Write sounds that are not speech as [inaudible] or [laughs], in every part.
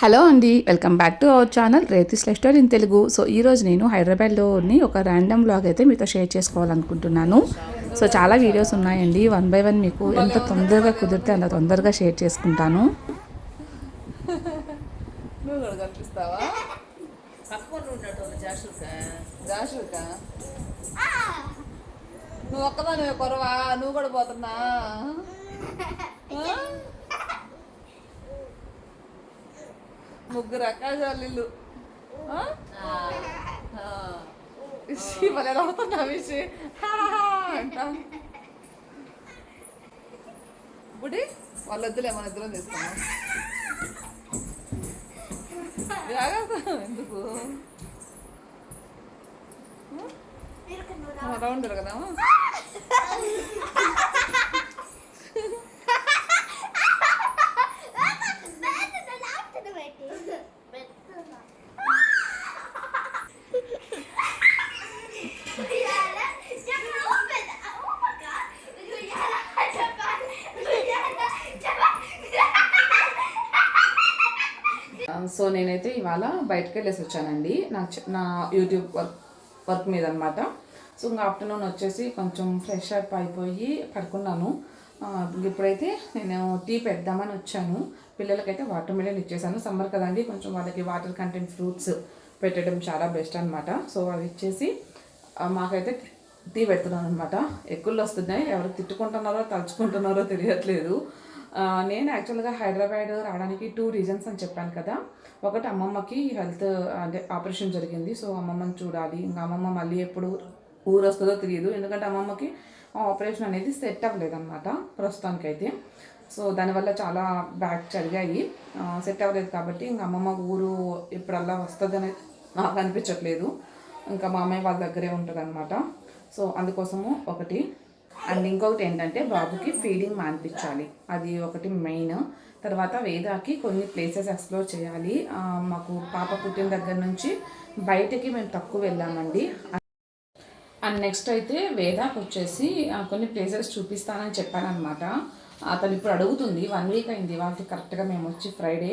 Hello అండి welcome back to our channel రేతిస్ లెస్టర్ in Telugu. So ఈరోజు నేను హైదరాబాద్లోని ఒక ర్యాండమ్ బ్లాగ్ అయితే మీతో షేర్ చేసుకోవాలనుకుంటున్నాను. సో చాలా వీడియోస్ ఉన్నాయండి. వన్ బై వన్ మీకు ఎంత తొందరగా కుదిరితే అంత తొందరగా షేర్ చేసుకుంటాను. నువ్వు కూడా కనిపిస్తావా? నువ్వు కొరవా? నువ్వు కూడా పోతున్నా ఆ? ముగ్గురు ఆకాశాలు ఇల్లు భలే నవ్వుతున్నా విషి అంట. బుడి వాళ్ళ వద్దులే మన ఇద్దరం తీసుకున్నాం జాగ్రత్త ఎందుకు? రౌండ్ కదామా [laughs] నేనైతే ఇవాళ బయటకు వెళ్ళేసి వచ్చానండి. నా నా యూట్యూబ్ వర్క్ వర్క్ మీద అనమాట సో ఇంకా ఆఫ్టర్నూన్ వచ్చేసి కొంచెం ఫ్రెష్ అప్ అయిపోయి పడుకున్నాను. ఇప్పుడైతే నేను టీ పెడదామని వచ్చాను. పిల్లలకైతే వాటర్ మిలన్ ఇచ్చేసాను. సమ్మర్ కదండి కొంచెం వాళ్ళకి వాటర్ కంటెంట్ ఫ్రూట్స్ పెట్టడం చాలా బెస్ట్ అనమాట సో అవి ఇచ్చేసి మాకైతే టీ పెడుతున్నాను అనమాట ఎక్కువలు వస్తున్నాయి. ఎవరు తిట్టుకుంటున్నారో తలుచుకుంటున్నారో తెలియట్లేదు. నేను యాక్చువల్గా హైదరాబాద్ రావడానికి టూ రీజన్స్ అని చెప్పాను కదా. ఒకటి అమ్మమ్మకి హెల్త్ అంటే ఆపరేషన్ జరిగింది. సో అమ్మమ్మని చూడాలి. ఇంకా అమ్మమ్మ మళ్ళీ ఎప్పుడు ఊరు వస్తుందో తెలియదు. ఎందుకంటే అమ్మమ్మకి ఆపరేషన్ అనేది సెట్ అవ్వలేదన్నమాట ప్రస్తుతానికైతే. సో దానివల్ల చాలా బ్యాక్ జరిగాయి. సెట్ అవ్వలేదు కాబట్టి ఇంకా అమ్మమ్మ ఊరు ఇప్పుడల్లా వస్తుందని నాకు అనిపించట్లేదు. ఇంకా మా అమ్మాయి వాళ్ళ దగ్గరే ఉంటుంది అనమాట సో అందుకోసము ఒకటి అండ్ ఇంకొకటి ఏంటంటే బాబుకి ఫీడింగ్ మానిపించాలి. అది ఒకటి మెయిన్. తర్వాత వేదాకి కొన్ని ప్లేసెస్ ఎక్స్ప్లోర్ చేయాలి. మాకు పాప పుట్టిన దగ్గర నుంచి బయటకి మేము తక్కువ వెళ్ళామండి. అండ్ నెక్స్ట్ అయితే వేదాకి వచ్చేసి కొన్ని ప్లేసెస్ చూపిస్తానని చెప్పాను అనమాట అతను ఇప్పుడు అడుగుతుంది వన్ వీక్ అయింది వాళ్ళకి కరెక్ట్గా మేము వచ్చి ఫ్రైడే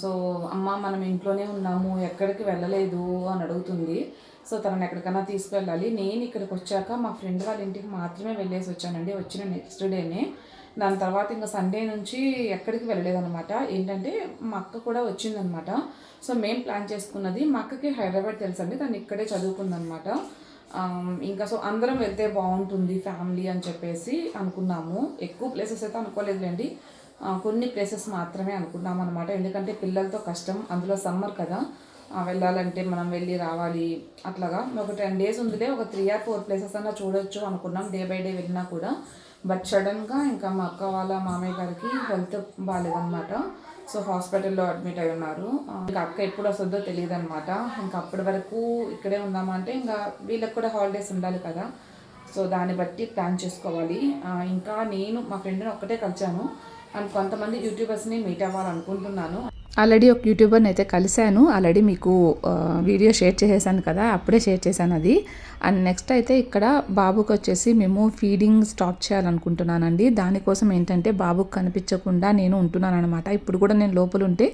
సో అమ్మ మనం ఇంట్లోనే ఉన్నాము ఎక్కడికి వెళ్ళలేదు అని అడుగుతుంది. సో తనని ఎక్కడికైనా తీసుకెళ్ళాలి. నేను ఇక్కడికి వచ్చాక మా ఫ్రెండ్ వాళ్ళ ఇంటికి మాత్రమే వెళ్ళేసి వచ్చానండి వచ్చిన నెక్స్ట్ డేనే. దాని తర్వాత ఇంకా సండే నుంచి ఎక్కడికి వెళ్ళలేదన్నమాట. ఏంటంటే మా అక్క కూడా వచ్చిందనమాట సో మేము ప్లాన్ చేసుకున్నది మా అక్కకి హైదరాబాద్ తెలుసండి తను ఇక్కడే చదువుకుందనమాట ఇంకా సో అందరం వెళ్తే బాగుంటుంది ఫ్యామిలీ అని చెప్పేసి అనుకున్నాము. ఎక్కువ ప్లేసెస్ అయితే అనుకోలేదులేండి. కొన్ని ప్లేసెస్ మాత్రమే అనుకున్నాం అనమాట ఎందుకంటే పిల్లలతో కష్టం అందులో సమ్మర్ కదా. వెళ్ళాలంటే మనం వెళ్ళి రావాలి. అట్లాగా ఒక టెన్ డేస్ ఉందిలే ఒక త్రీ ఆర్ ఫోర్ ప్లేసెస్ అన్నా చూడొచ్చు అనుకున్నాం డే బై డే వెళ్ళినా కూడా. బట్ సడన్గా ఇంకా మా అక్క వాళ్ళ మామయ్య గారికి హెల్త్ బాగాలేదన్నమాట సో హాస్పిటల్లో అడ్మిట్ అయి ఉన్నారు. ఇంకా అక్క ఎప్పుడు వస్తుందో తెలియదు అనమాట ఇంకా అప్పటి వరకు ఇక్కడే ఉందామంటే ఇంకా వీళ్ళకి కూడా హాలిడేస్ ఉండాలి కదా. సో దాన్ని బట్టి ప్లాన్ చేసుకోవాలి. ఇంకా నేను మా ఫ్రెండ్ని ఒక్కటే కలిచాను అండ్ కొంతమంది యూట్యూబర్స్ని మీట్ అవ్వాలనుకుంటున్నాను. ఆల్రెడీ ఒక యూట్యూబర్ని అయితే కలిశాను. ఆల్రెడీ మీకు వీడియో షేర్ చేసేసాను కదా అప్పుడే షేర్ చేశాను అది. అండ్ నెక్స్ట్ అయితే ఇక్కడ బాబుకి వచ్చేసి మేము ఫీడింగ్ స్టాప్ చేయాలనుకుంటున్నానండి. దానికోసం ఏంటంటే బాబుకి కనిపించకుండా నేను ఉంటున్నాను అనమాట ఇప్పుడు కూడా నేను లోపల ఉంటే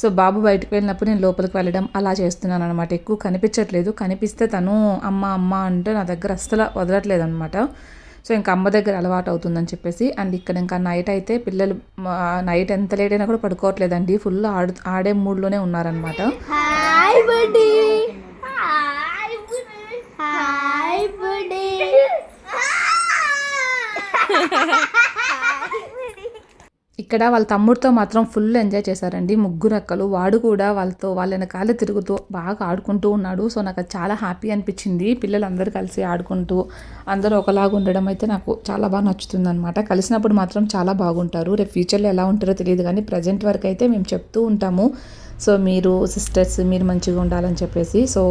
సో బాబు బయటకు వెళ్ళినప్పుడు నేను లోపలికి వెళ్ళడం అలా చేస్తున్నాను అనమాట ఎక్కువ కనిపించట్లేదు. కనిపిస్తే తను అమ్మ అమ్మ అంటే నా దగ్గర అస్సలు వదలట్లేదు అనమాట సో ఇంకా అమ్మ దగ్గర అలవాటు అవుతుందని చెప్పేసి అండ్ ఇక్కడ ఇంకా నైట్ అయితే పిల్లలు నైట్ ఎంత లేట్ అయినా కూడా పడుకోవట్లేదండి. ఫుల్ ఆడు ఆడే మూడ్లోనే ఉన్నారనమాట హాయ్ [laughs] [laughs] బుడ్డి హాయ్ బుడ్డి హాయ్ బుడ్డి ఇక్కడ వాళ్ళ తమ్ముడితో మాత్రం ఫుల్ ఎంజాయ్ చేశారండి. ముగ్గురు అక్కలు. వాడు కూడా వాళ్ళతో వాళ్ళ వెనకాల తిరుగుతూ బాగా ఆడుకుంటూ ఉన్నాడు. సో నాకు అది చాలా హ్యాపీ అనిపించింది. పిల్లలందరూ కలిసి ఆడుకుంటూ అందరూ ఒకలాగా ఉండడం అయితే నాకు చాలా బాగా నచ్చుతుంది అనమాట కలిసినప్పుడు మాత్రం చాలా బాగుంటారు. రేపు ఫ్యూచర్లో ఎలా ఉంటారో తెలియదు కానీ ప్రజెంట్ వరకు అయితే మేము చెప్తూ ఉంటాము. సో మీరు సిస్టర్స్ మీరు మంచిగా ఉండాలని చెప్పేసి. సో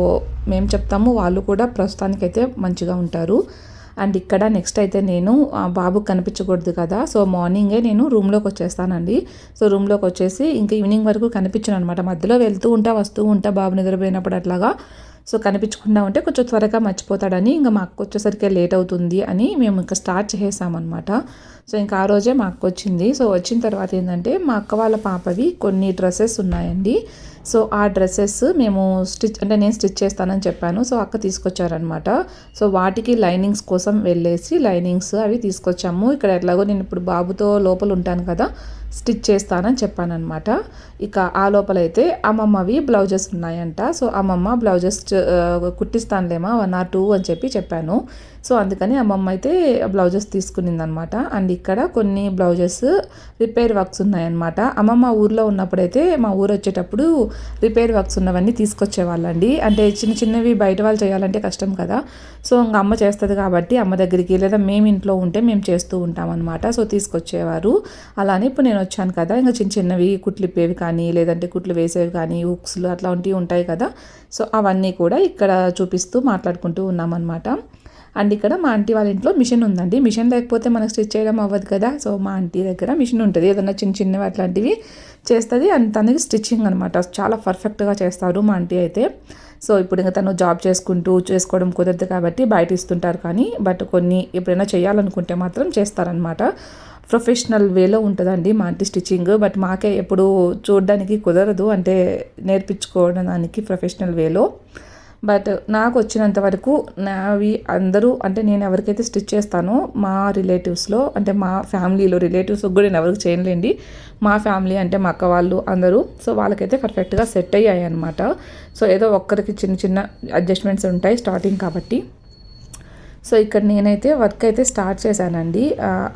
మేము చెప్తాము. వాళ్ళు కూడా ప్రస్తుతానికైతే మంచిగా ఉంటారు. అండ్ ఇక్కడ నెక్స్ట్ అయితే నేను బాబుకి కనిపించకూడదు కదా. సో మార్నింగే నేను రూమ్లోకి వచ్చేస్తానండి. సో రూమ్లోకి వచ్చేసి ఇంకా ఈవినింగ్ వరకు కనిపించను అనమాట మధ్యలో వెళ్తూ ఉంటా వస్తూ ఉంటా బాబు నిద్రపోయినప్పుడు అట్లాగా. సో కనిపించకుండా ఉంటే కొంచెం త్వరగా మర్చిపోతాడని ఇంకా మాకు వచ్చేసరికి లేట్ అవుతుంది అని మేము ఇంకా స్టార్ట్ చేసేసామన్నమాట సో ఇంకా ఆ రోజే మా అక్క వచ్చింది సో వచ్చిన తర్వాత ఏంటంటే మా అక్క వాళ్ళ పాపవి కొన్ని డ్రెస్సెస్ ఉన్నాయండి. సో ఆ డ్రెస్సెస్ మేము స్టిచ్ అంటే నేను స్టిచ్ చేస్తానని చెప్పాను. సో అక్క తీసుకొచ్చారనమాట సో వాటికి లైనింగ్స్ కోసం వెళ్ళేసి లైనింగ్స్ అవి తీసుకొచ్చాము. ఇక్కడ ఎట్లాగో నేను ఇప్పుడు బాబుతో లోపల ఉంటాను కదా స్టిచ్ చేస్తానని చెప్పానమాట ఇక ఆ లోపలైతే అమ్మమ్మవి బ్లౌజెస్ ఉన్నాయంట. సో అమ్మమ్మ బ్లౌజెస్ కుట్టిస్తానులేమా వన్ ఆర్ టూ అని చెప్పి చెప్పాను. సో అందుకని అమ్మమ్మ అయితే బ్లౌజెస్ తీసుకునిందనమాట అండ్ ఇక్కడ కొన్ని బ్లౌజెస్ రిపేర్ వర్క్స్ ఉన్నాయన్నమాట. అమ్మమ్మ ఊర్లో ఉన్నప్పుడైతే మా ఊరు వచ్చేటప్పుడు రిపేర్ వర్క్స్ ఉన్నవన్నీ తీసుకొచ్చేవాళ్ళండి. అంటే చిన్న చిన్నవి బయట వాళ్ళు చేయాలంటే కష్టం కదా. సో ఇంకా అమ్మ చేస్తుంది కాబట్టి అమ్మ దగ్గరికి లేదా మేము ఇంట్లో ఉంటే మేము చేస్తూ ఉంటామన్నమాట. సో తీసుకొచ్చేవారు. అలానే ఇప్పుడు నేను వచ్చాను కదా. ఇంకా చిన్న చిన్నవి కుట్లు ఇప్పేవి కానీ లేదంటే కుట్లు వేసేవి కానీ ఉక్స్లు అట్లాంటివి ఉంటాయి కదా. సో అవన్నీ కూడా ఇక్కడ చూపిస్తూ మాట్లాడుకుంటూ ఉన్నామన్నమాట. అండ్ ఇక్కడ మా ఆంటీ వాళ్ళ ఇంట్లో మిషన్ ఉందండి. మిషన్ లేకపోతే మనకు స్టిచ్ చేయడం అవ్వదు కదా. సో మా ఆంటీ దగ్గర మిషన్ ఉంటుంది. ఏదైనా చిన్న చిన్నవి అట్లాంటివి చేస్తుంది. అండ్ తనకి స్టిచ్చింగ్ అనమాట చాలా పర్ఫెక్ట్గా చేస్తారు మా ఆంటీ అయితే. సో ఇప్పుడు ఇంకా తను జాబ్ చేసుకుంటూ చేసుకోవడం కుదరదు కాబట్టి బయట ఇస్తుంటారు కానీ బట్ కొన్ని ఎప్పుడైనా చేయాలనుకుంటే మాత్రం చేస్తారనమాట ప్రొఫెషనల్ వేలో ఉంటుందండి మా ఆంటీ స్టిచ్చింగ్. బట్ మాకే ఎప్పుడు చూడడానికి కుదరదు. అంటే నేర్పించుకోవడానికి ప్రొఫెషనల్ వేలో. బట్ నాకు వచ్చినంత వరకు నావి అందరూ అంటే నేను ఎవరికైతే స్టిచ్ చేస్తానో మా రిలేటివ్స్లో అంటే మా ఫ్యామిలీలో రిలేటివ్స్ కూడా నేను ఎవరికి చేయలేండి మా ఫ్యామిలీ అంటే మా అక్క వాళ్ళు అందరూ. సో వాళ్ళకైతే పర్ఫెక్ట్గా సెట్ అయ్యాయి అనమాట సో ఏదో ఒక్కరికి చిన్న చిన్న అడ్జస్ట్మెంట్స్ ఉంటాయి స్టార్టింగ్ కాబట్టి. సో ఇక్కడ నేనైతే వర్క్ అయితే స్టార్ట్ చేశానండి.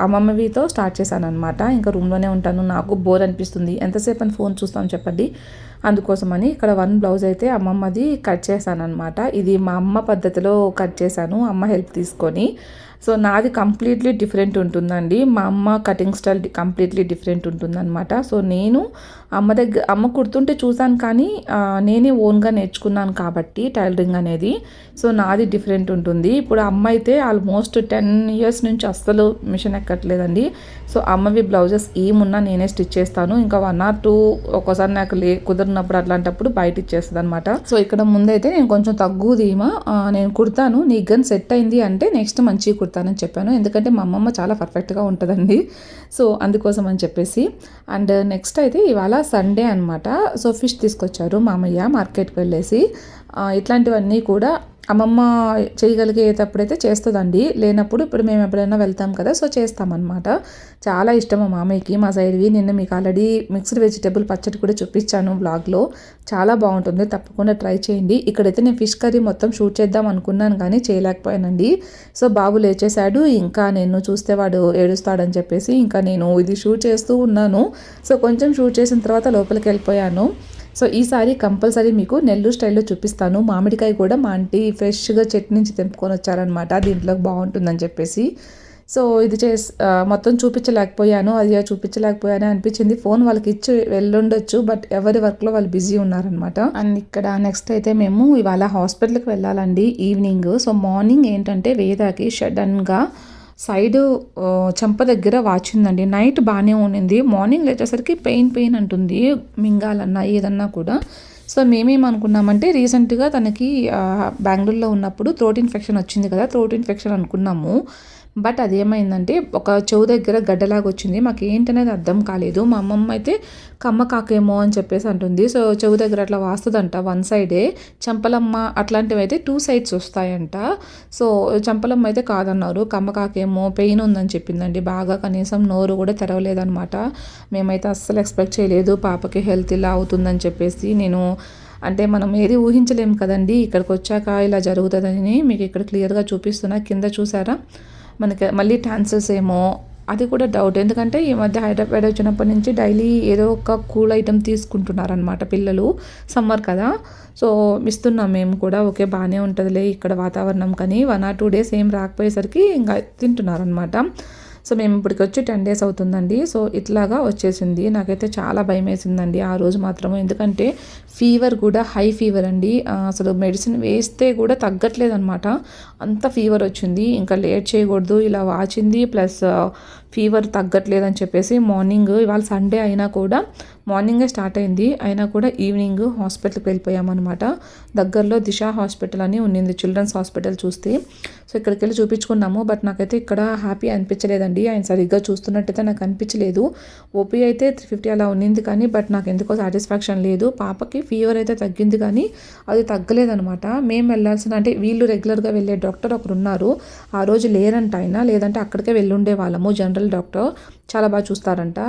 అమ్మమ్మవితో స్టార్ట్ చేశాను అనమాట ఇంకా రూమ్లోనే ఉంటాను. నాకు బోర్ అనిపిస్తుంది. ఎంతసేపు అని ఫోన్ చూస్తాను చెప్పండి. అందుకోసమని ఇక్కడ వన్ బ్లౌజ్ అయితే అమ్మమ్మది కట్ చేశాను అనమాట ఇది మా అమ్మ పద్ధతిలో కట్ చేశాను. అమ్మ హెల్ప్ తీసుకొని. సో నాది కంప్లీట్లీ డిఫరెంట్ ఉంటుందండి. మా అమ్మ కటింగ్ స్టైల్ కంప్లీట్లీ డిఫరెంట్ ఉంటుందన్నమాట. సో నేను అమ్మ దగ్గర అమ్మ కుడుతుంటే చూసాను కానీ నేనే ఓన్గా నేర్చుకున్నాను కాబట్టి టైలరింగ్ అనేది. సో నాది డిఫరెంట్ ఉంటుంది. ఇప్పుడు అమ్మ అయితే ఆల్మోస్ట్ టెన్ ఇయర్స్ నుంచి అస్సలు మిషన్ ఎక్కట్లేదండి. సో అమ్మవి బ్లౌజెస్ ఏమున్నా నేనే స్టిచ్ చేస్తాను. ఇంకా వన్ ఆర్ టూ ఒక్కోసారి నాకు లే కుదిరినప్పుడు అట్లాంటప్పుడు బయట ఇచ్చేస్తుంది అనమాట సో ఇక్కడ ముందైతే నేను కొంచెం తగ్గుదీమా నేను కుడతాను. నీ గన్ సెట్ అయింది అంటే నెక్స్ట్ మంచిగా కుడతానని చెప్పాను. ఎందుకంటే మా అమ్మమ్మ చాలా పర్ఫెక్ట్గా ఉంటుందండి. సో అందుకోసం అని చెప్పేసి. అండ్ నెక్స్ట్ అయితే ఇవాళ సండే అనమాట సో ఫిష్ తీసుకొచ్చారు మామయ్య మార్కెట్కి వెళ్ళేసి. ఇట్లాంటివన్నీ కూడా అమ్మమ్మ చేయగలిగేటప్పుడైతే చేస్తుందండి. లేనప్పుడు ఇప్పుడు మేము ఎప్పుడైనా వెళ్తాం కదా సో చేస్తామన్నమాట. చాలా ఇష్టం మా మామయ్యకి. మా సైడ్వి నిన్న మీకు ఆల్రెడీ మిక్స్డ్ వెజిటేబుల్ పచ్చడి కూడా చూపించాను బ్లాగ్లో. చాలా బాగుంటుంది. తప్పకుండా ట్రై చేయండి. ఇక్కడైతే నేను ఫిష్ కర్రీ మొత్తం షూట్ చేద్దాం అనుకున్నాను కానీ చేయలేకపోయానండి. సో బాబు లేచేశాడు. ఇంకా నేను చూస్తే వాడు ఏడుస్తాడని చెప్పేసి ఇంకా నేను ఇది షూట్ చేస్తూ ఉన్నాను. సో కొంచెం షూట్ చేసిన తర్వాత లోపలికి వెళ్ళిపోయాను. సో ఈసారి కంపల్సరీ మీకు నెల్లూరు స్టైల్లో చూపిస్తాను. మామిడికాయ కూడా మా ఆంటీ ఫ్రెష్గా చెట్టు నుంచి తెంపుకొని వచ్చారనమాట దీంట్లో బాగుంటుందని చెప్పేసి. సో ఇది చేసి మొత్తం చూపించలేకపోయాను. అది చూపించలేకపోయాను అనిపించింది. ఫోన్ వాళ్ళకి ఇచ్చి వెళ్ళుండొచ్చు బట్ ఎవరి వర్క్లో వాళ్ళు బిజీ ఉన్నారనమాట అండ్ ఇక్కడ నెక్స్ట్ అయితే మేము ఇవాళ హాస్పిటల్కి వెళ్ళాలండి ఈవినింగ్. సో మార్నింగ్ ఏంటంటే వేదాకి సడన్గా సైడ్ చెంప దగ్గర వాచిందండి నైట్ బాగానే ఉండింది మార్నింగ్ లేచేసరికి పెయిన్ పెయిన్ అంటుంది. మింగాలన్నా ఏదన్నా కూడా. సో మేమేమనుకున్నామంటే రీసెంట్గా తనకి బెంగళూరులో ఉన్నప్పుడు థ్రోట్ ఇన్ఫెక్షన్ వచ్చింది కదా థ్రోట్ ఇన్ఫెక్షన్ అనుకున్నాము. బట్ అదేమైందంటే ఒక చెవు దగ్గర గడ్డలాగా వచ్చింది. మాకు ఏంటనేది అర్థం కాలేదు. మా అమ్మమ్మ అయితే కమ్మ కాకేమో అని చెప్పేసి అంటుంది. సో చెవు దగ్గర అట్లా వాస్తుందంట వన్ సైడే. చంపలమ్మ అట్లాంటివి అయితే టూ సైడ్స్ వస్తాయంట. సో చంపలమ్మ అయితే కాదన్నారు. కమ్మ కాకేమో పెయిన్ ఉందని చెప్పిందండి. బాగా కనీసం నోరు కూడా తెరవలేదనమాట మేమైతే అస్సలు ఎక్స్పెక్ట్ చేయలేదు పాపకి హెల్త్ ఇలా అవుతుందని చెప్పేసి. నేను అంటే మనం ఏది ఊహించలేము కదండి. ఇక్కడికి వచ్చాక ఇలా జరుగుతుందని మీకు ఇక్కడ క్లియర్గా చూపిస్తున్నా. కింద చూసారా? మనకి మళ్ళీ టాన్సర్స్ ఏమో అది కూడా డౌట్ ఎందుకంటే ఈ మధ్య హైదరాబాద్ వచ్చినప్పటి నుంచి డైలీ ఏదో ఒక కూల్ ఐటెం తీసుకుంటున్నారనమాట పిల్లలు సమ్మర్ కదా. సో ఇస్తున్నాం మేము కూడా ఓకే బాగానే ఉంటుందిలే ఇక్కడ వాతావరణం కానీ. వన్ ఆర్ టూ డేస్ ఏం రాకపోయేసరికి ఇంకా తింటున్నారనమాట సో మేము ఇప్పటికి వచ్చి టెన్ డేస్ అవుతుందండి. సో ఇట్లాగా వచ్చేసింది. నాకైతే చాలా భయం వేసిందండి ఆ రోజు మాత్రము. ఎందుకంటే ఫీవర్ కూడా హై ఫీవర్ అండి. అసలు మెడిసిన్ వేస్తే కూడా తగ్గట్లేదు అనమాట అంత ఫీవర్ వచ్చింది. ఇంకా లేట్ చేయకూడదు. ఇలా వాచింది. ప్లస్ ఫీవర్ తగ్గట్లేదని చెప్పేసి మార్నింగ్ ఇవాళ సండే అయినా కూడా మార్నింగే స్టార్ట్ అయింది. అయినా కూడా ఈవినింగ్ హాస్పిటల్కి వెళ్ళిపోయామన్నమాట. దగ్గరలో దిశ హాస్పిటల్ అని ఉన్నింది చిల్డ్రన్స్ హాస్పిటల్ చూస్తే. సో ఇక్కడికి వెళ్ళి చూపించుకున్నాము. బట్ నాకైతే ఇక్కడ హ్యాపీ అనిపించలేదండి. ఆయన సరిగ్గా చూస్తున్నట్టయితే నాకు అనిపించలేదు. ఓపీ అయితే త్రీ ఫిఫ్టీ అలా ఉన్నింది కానీ బట్ నాకు ఎందుకో సాటిస్ఫాక్షన్ లేదు. పాపకి ఫీవర్ అయితే తగ్గింది కానీ అది తగ్గలేదనమాట మేము వెళ్ళాల్సిన అంటే వీళ్ళు రెగ్యులర్గా వెళ్ళే డాక్టర్ ఒకరు ఉన్నారు ఆ రోజు లేరంట ఆయన. లేదంటే అక్కడికే వెళ్ళుండే వాళ్ళము జనరల్ డాక్టర్ చాలా బాగా చూస్తారంట.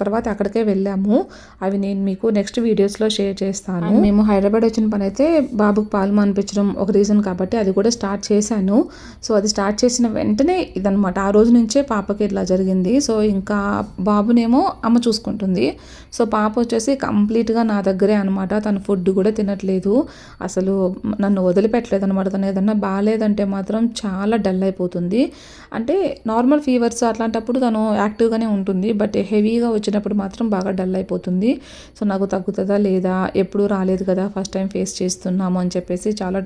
తర్వాత అక్కడికే వెళ్ళాము. అవి నేను మీకు నెక్స్ట్ వీడియోస్లో షేర్ చేస్తాను. మేము హైదరాబాద్ వచ్చిన పని అయితే బాబుకు పాలు మానిపించడం ఒక రీజన్ కాబట్టి అది కూడా స్టార్ట్ చేశాను. సో అది స్టార్ట్ చేసిన వెంటనే ఇదనమాట ఆ రోజు నుంచే పాపకి ఇట్లా జరిగింది. సో ఇంకా బాబునేమో అమ్మ చూసుకుంటుంది. సో పాప వచ్చేసి కంప్లీట్గా నా దగ్గరే అనమాట తన ఫుడ్ కూడా తినట్లేదు. అసలు నన్ను వదిలిపెట్టలేదు అనమాట తను ఏదన్నా బాగాలేదంటే మాత్రం చాలా డల్ అయిపోతుంది. అంటే నార్మల్ ఫీవర్స్ అట్లాంటప్పుడు తను యాక్టివ్గానే ఉంటుంది. బట్ హెవీగా వచ్చినప్పుడు మాత్రం బాగా డల్ అయిపోతుంది. సో నాకు తగ్గుతుందా లేదా? ఎప్పుడు రాలేదు కదా? ఫస్ట్ టైం ఫేస్ చేస్తున్నాము అని చెప్పేసి చాలా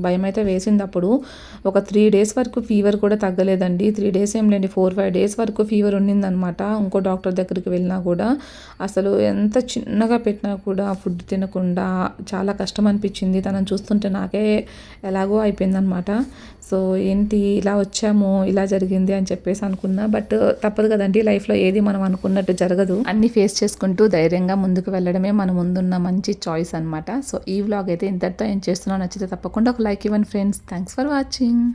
భయం అయితే వేసింది అప్పుడు. ఒక త్రీ డేస్ వరకు ఫీవర్ కూడా తగ్గలేదండి. త్రీ డేస్ ఏం లేండి. ఫోర్ ఫైవ్ డేస్ వరకు ఫీవర్ ఉండిందనమాట ఇంకో డాక్టర్ దగ్గరికి వెళ్ళినా కూడా అసలు ఎంత చిన్నగా పెట్టినా కూడా ఫుడ్ తినకుండా చాలా కష్టం అనిపించింది. తనని చూస్తుంటే నాకే ఎలాగో అయిపోయిందనమాట సో ఏంటి ఇలా వచ్చాము ఇలా జరిగింది అని చెప్పేసి అనుకున్నా. బట్ తప్పదు కదండి. లైఫ్లో ఏది మనం అనుకున్నట్టు జరగదు. అన్ని ఫేస్ చేసుకుంటూ ధైర్యంగా ముందుకు వెళ్ళడమే మన ముందున్న మంచి చాయిస్ అనమాట సో ఈ వ్లాగ్ అయితే ఇంతటితో ఏం చేస్తున్నా నచ్చితే తప్పకుండా ఒక లైక్ ఇవ్వండి ఫ్రెండ్స్. Thanks for watching.